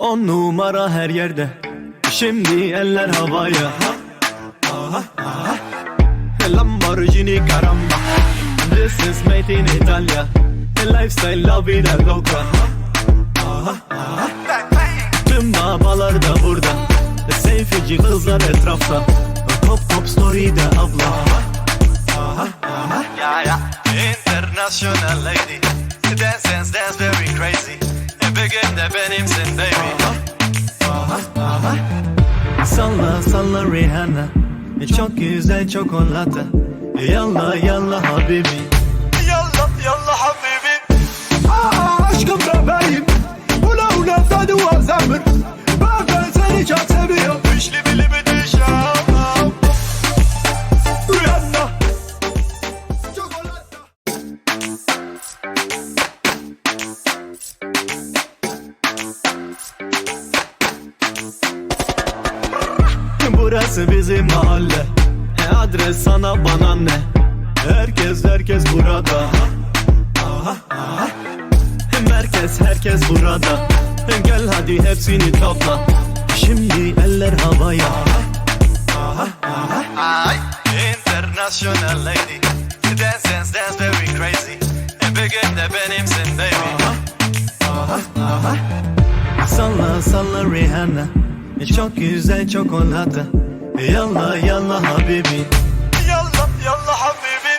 On numara her yerde Şimdi eller havaya Aha, aha. Lamborghini caramba This is made in Italia Lifestyle la vida loca Aha, aha. Tüm babalar da burada Seyfici kızlar etrafta Top top story'de abla Yeah, yeah. International lady. Dance, dance, dance very crazy. Bir gün de benimsin baby. Salla salla Rihanna. Çok güzel çokolata Yalla yalla habibi. Yallah, yallah habibi. Aa, aşkım bebeğim. Ula ula tadı var zemir. Ben seni çok Burası bizim mahalle e Adres sana bana ne Herkes herkes burada Aha, aha. Merkez herkes burada Gel hadi hepsini topla Şimdi eller havaya Ay. International lady. Dance, dance, dance very crazy. Bir gün de benimsin baby. Salla salla Rihanna Çok güzel çokolata Yalla yalla habibi Yallah, yallah habibi.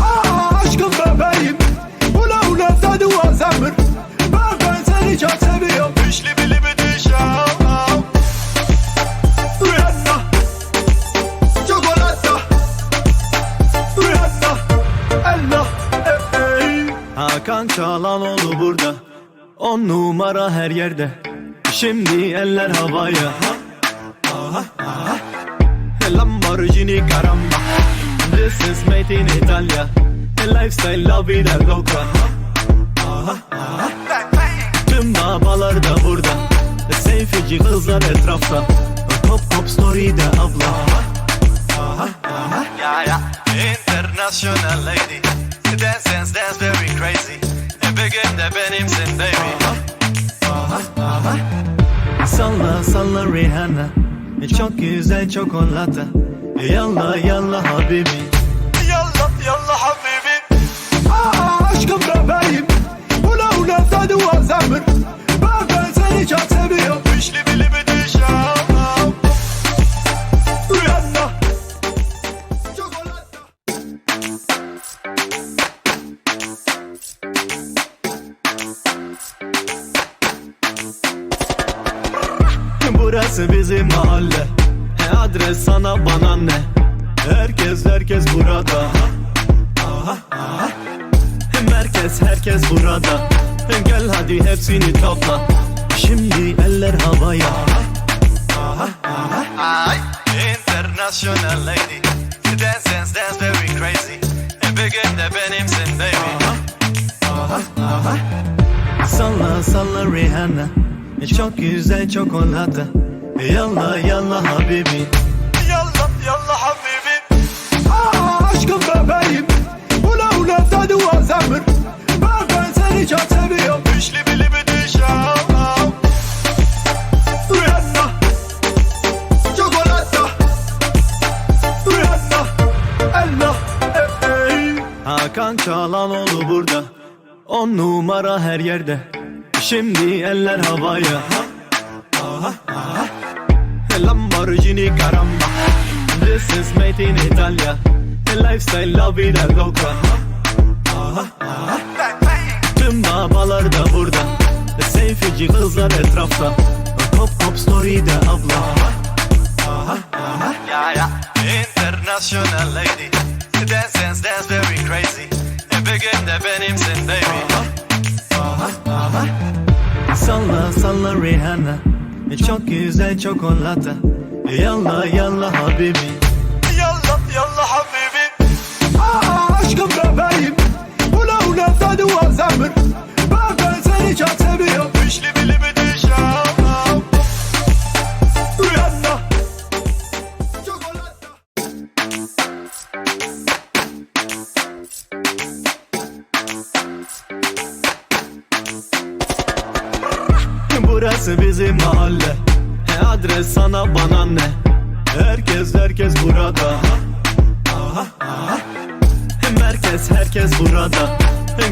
Aa, aşkım bebeğim. Ula ula tadı var zemir Ben ben seni çok seviyorum. Üçlü bili bir düşam. Rihanna Çikolata Rihanna Allah eh, eh. Hakan Çalanoğlu burada. On numara her yerde. Şimdi eller havaya. Aha, aha. Lamborghini caramba This is made in Italia Lifestyle la vida loca Aha, aha. Tüm babalar da burada Seyfici kızlar etrafta Top top story'de abla Yeah, yeah. International lady. Dance, dance, dance very crazy. Bir gün de benimsin baby. Salla salla Rihanna Çok güzel çokolata Yalla yalla habibi Yallah, yallah habibi. Aa, aşkım bebeğim Burası bizim mahalle e Adres sana bana ne Herkes herkes burada Aha, aha. Merkez herkes burada Gel hadi hepsini topla Şimdi eller havaya Ay. International lady. Dance, dance, dance very crazy. Bir gün de benimsin baby. Salla salla Rihanna Çok güzel çokolata Yalla yalla habibi. Yallah, yallah habibi. Aa, aşkım bebeğim. Ula ula tadı var zemir. Ben ben seni çok seviyorum. Üçlü bili bir Çikolata eh. Hakan Çalanoğlu burada. On numara her yerde Şimdi eller havaya Aha, aha. Lamborghini caramba This is made in Italia Lifestyle la vida loca Aha, aha. Tüm babalar da burada Seyfici kızlar etrafta Top top story'de abla Yeah, yeah. International lady. Dance, dance, dance very crazy. Bir gün de benimsin baby. Salla salla Rihanna. Çok güzel çokolata Yalla yalla habibi. Yallah, yallah habibi. Aa, aşkım adres sana bana ne? Herkes herkes burada. Aha, aha. He Merkez herkes burada.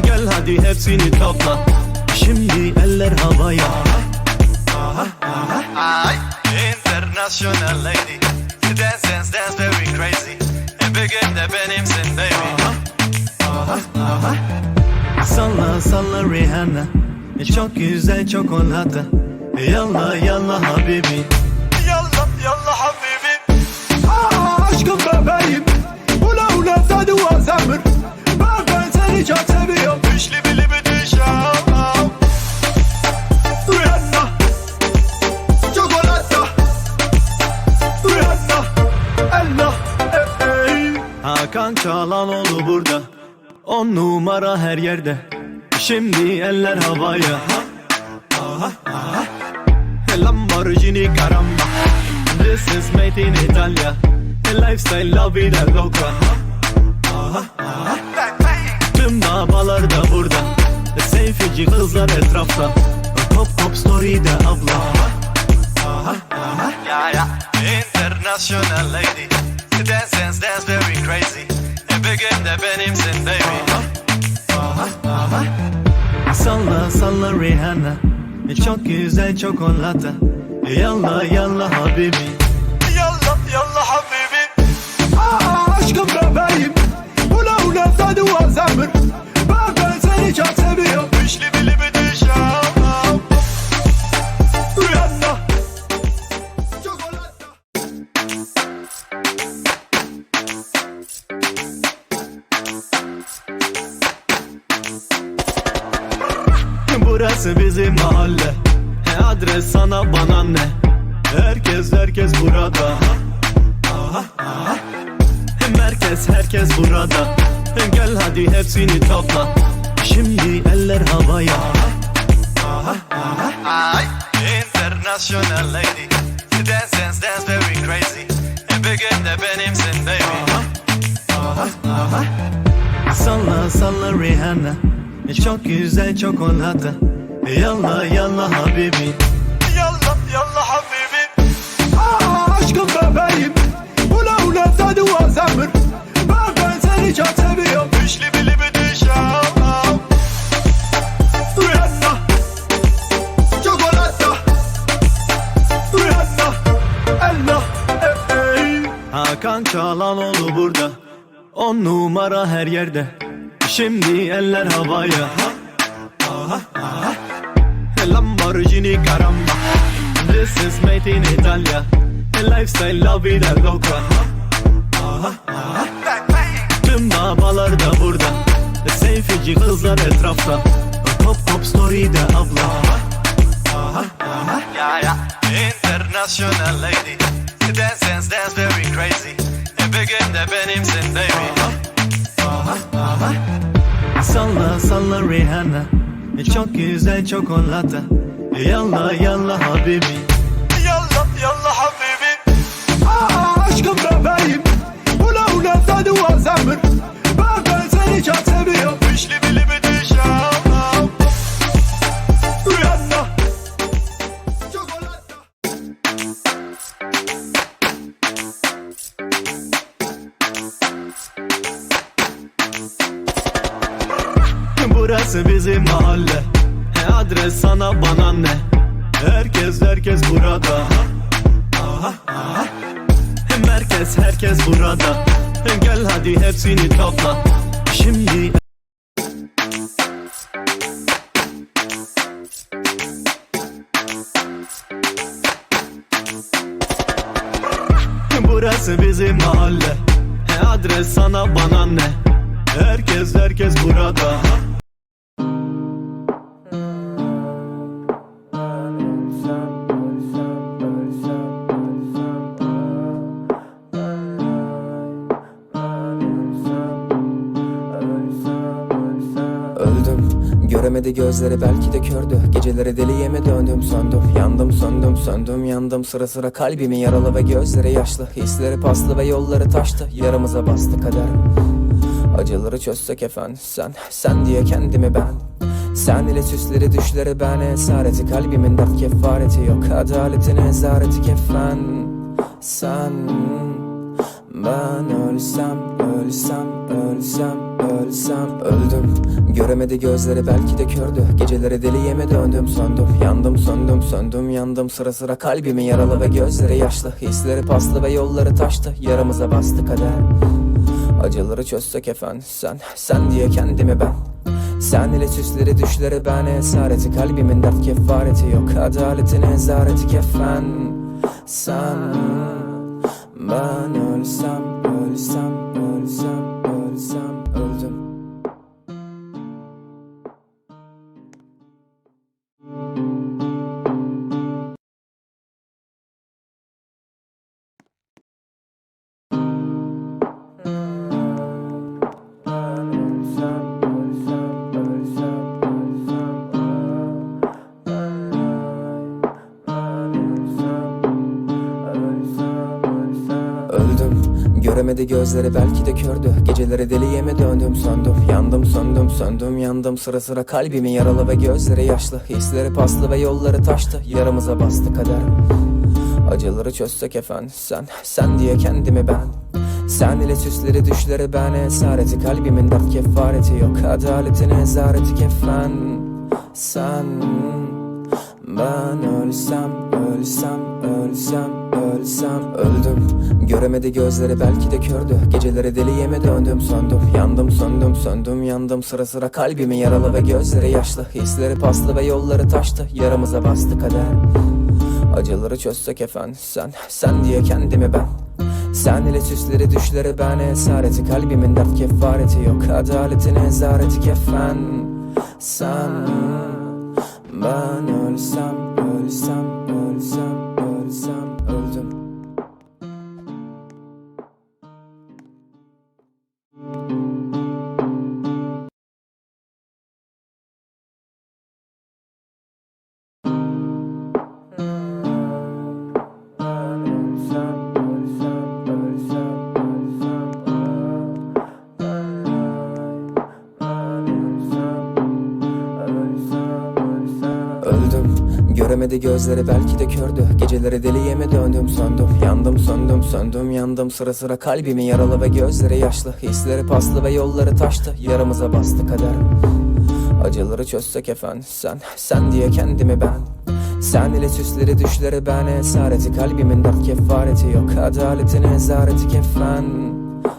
Gel hadi hepsini topla. Şimdi eller havaya. Ay, international lady. Dance, dance, dance very crazy. Bir gün de benimsin baby. Salla salla Rihanna. Çok güzel çokolata E, Yalla yalla habibi Yallah, yallah habibi. Aa, aşkım bebeğim. Ula ula tadı var zemir Ben ben seni çok seviyorum. Üçlü bili bir düşam. Rihanna Çikolata Rihanna ey. Hakan Çalanoğlu burada. On numara her yerde. Şimdi eller havaya Lamborghini caramba This is made in Italia Lifestyle la vida loca Bang, bang. Tüm babalar da burada Seyfici kızlar etrafta Pop pop story de abla Ya ya. International lady. Dance, dance, dance very crazy. E bir gün de benimsin baby. Salla salla Rihanna Çok güzel çokolata E, Yalla yalla habibi. Yallah, yallah habibi. Aa, aşkım bebeğim. Ula ula tadı var zemir. Ben ben seni çok seviyorum herkes burada He Merkez herkes burada He Gel hadi hepsini topla Şimdi eller havaya Ay, international lady. Dance, dance, dance very crazy. E bir gün de benimsin baby. Salla salla Rihanna E, Çok güzel çokolata E, Yalla yalla habibi Yallah, yallah habibi. On numara her yerde. Şimdi eller havaya. Lamborghini caramba This is made in Italia. Lifestyle la vida loca Bang, bang. Tüm babalar da burada. Seyfici kızlar etrafta. Pop pop story de abla. Ya ya. International lady. Dance, dance, dance very crazy. Gün de benimsin baby. Salla salla Rihanna. E, Çok güzel çokolata E, Yalla yalla habibi. Yallah, yallah He Merkez herkes burada. Gel hadi hepsini topla. Şimdi Burası bizim mahalle. He adres sana bana ne? Herkes herkes burada Göremedi gözleri belki de kördü. Geceleri deliye mi döndüm söndüm. Yandım söndüm söndüm yandım. Sıra sıra kalbimi yaralı ve gözleri yaşlı. Hisleri paslı ve yolları taştı. Yaramıza bastı kader. Acıları çözsek efendim sen Sen diye kendimi ben. Sen ile süsleri düşleri ben. Esareti Kalbimin dert kefareti yok. Adaletin ezareti kefen. Sen Ben ölsem, ölsem, ölsem, ölsem Öldüm. Göremedi gözleri belki de kördü. Geceleri deli yeme döndüm söndüm. Yandım söndüm söndüm yandım. Sıra sıra kalbimi yaralı ve gözleri yaşlı. Hisleri paslı ve yolları taştı. Yaramıza bastı kader. Acıları çözsek efendim sen Sen diye kendimi ben. Sen ile süsleri düşleri ben. Esareti Kalbimin dert kefareti yok. Adaletin ezareti kefen. Sen Ben ölsem ölsem Göremedi gözleri belki de kördü. Geceleri deli yeme döndüm söndüm. Yandım söndüm söndüm yandım. Sıra sıra kalbimi yaralı ve gözleri yaşlı. Hisleri paslı ve yolları taştı. Yaramıza bastı kader. Acıları çözsek efendim sen Sen diye kendimi ben. Sen ile süsleri düşleri ben. Esareti Kalbimin dert kefareti yok. Adaletin ezareti kefen Sen. Ben ölsem, ölsem, ölsem, ölsem Öldüm. Göremedi gözleri belki de kördü. Geceleri deli yeme döndüm söndüm. Yandım söndüm söndüm yandım. Sıra sıra kalbimi yaralı ve gözleri yaşlı. Hisleri paslı ve yolları taştı. Yaramıza bastı kader. Acıları çözsek efendim sen Sen diye kendimi ben. Sen ile süsleri düşleri ben. Esareti Kalbimin dert kefareti yok. Adaletin ezareti kefen. Sen ben ölsem, ölsem, ölsem, ölsem, Göremedi gözleri belki de kördü. Geceleri deli yeme döndüm söndüm. Yandım söndüm söndüm yandım. Sıra sıra kalbimi yaralı ve gözleri yaşlı. Hisleri paslı ve yolları taştı. Yaramıza bastı kader. Acıları çözsek efendim sen Sen diye kendimi ben. Sen ile süsleri düşleri ben. Esareti Kalbimin dert kefareti yok. Adaletin ezareti kefen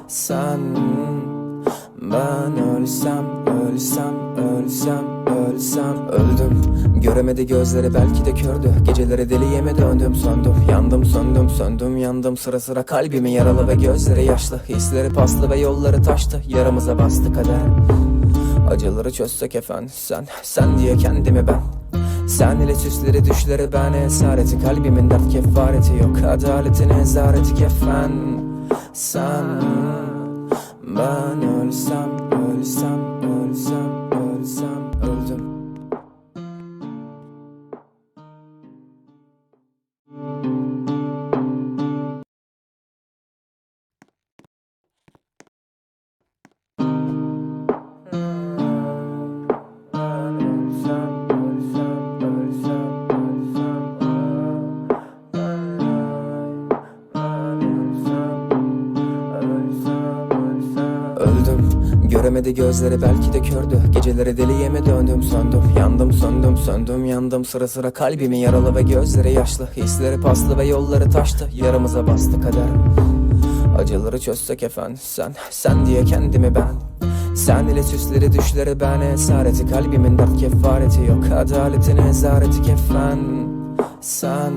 Sen. Ben ölsem, ölsem, ölsem, ölsem Öldüm. Göremedi gözleri belki de kördü. Geceleri deli yeme döndüm söndüm. Yandım söndüm söndüm yandım. Sıra sıra kalbimi yaralı ve gözleri yaşlı. Hisleri paslı ve yolları taştı. Yaramıza bastı kader. Acıları çözsek efendim sen Sen diye kendimi ben. Sen ile süsleri düşleri ben. Esareti Kalbimin dert kefareti yok. Adaletin ezareti kefen. Sen ben ölsem, ölsem, Göremedi gözleri belki de kördü. Geceleri deli yeme döndüm söndüm Yandım söndüm söndüm yandım. Sıra sıra kalbimi yaralı ve gözleri yaşlı. Hisleri paslı ve yolları taştı. Yaramıza bastı kader. Acıları çözsek efendim sen Sen diye kendimi ben. Sen ile süsleri düşleri ben. Esareti Kalbimin dert kefareti yok. Adaletin ezareti kefen. Sen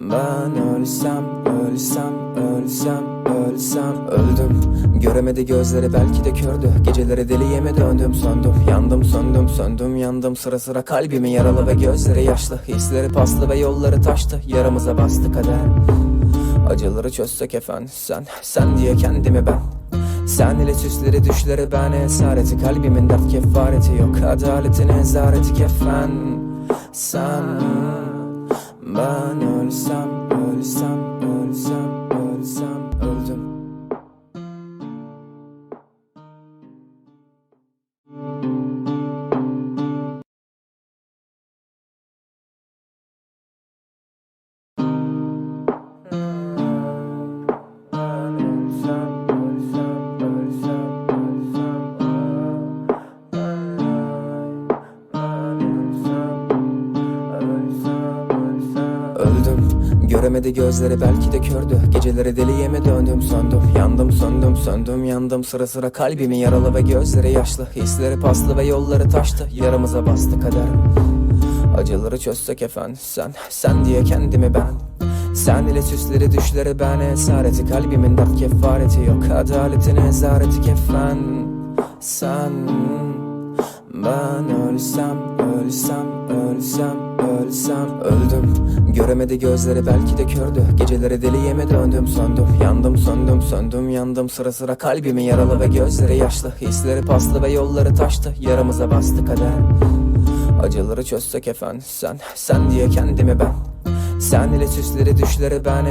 ben ölsem, ölsem, ölsem, ölsem Öldüm. Göremedi gözleri belki de kördü. Geceleri deli yeme döndüm söndüm. Yandım söndüm söndüm yandım. Sıra sıra kalbimi yaralı ve gözleri yaşlı. Hisleri paslı ve yolları taştı. Yaramıza bastı kader. Acıları çözsek efendim sen Sen diye kendimi ben. Sen ile süsleri düşleri ben. Esareti Kalbimin dert kefareti yok. Adaletin ezareti kefen. Sen ben ölsem, ölsem, Göremedi gözleri belki de kördü. Geceleri deliye mi döndüm söndüm. Yandım söndüm söndüm yandım. Sıra sıra kalbimi yaralı ve gözleri yaşlı. Hisleri paslı ve yolları taştı. Yaramıza bastı kader. Acıları çözsek efendim sen Sen diye kendimi ben. Sen ile süsleri düşleri ben. Esareti Kalbimin dert kefareti yok. Adaletin ezareti kefen Sen ben ölsem, ölsem, ölsem, ölsem Öldüm. Göremedi gözleri belki de kördü. Geceleri deliye mi döndüm söndüm. Yandım söndüm söndüm yandım. Sıra sıra kalbimi yaralı ve gözleri yaşlı. Hisleri paslı ve yolları taştı. Yaramıza bastı kader. Acıları çözsek efendim sen Sen diye kendimi ben. Sen ile süsleri düşleri ben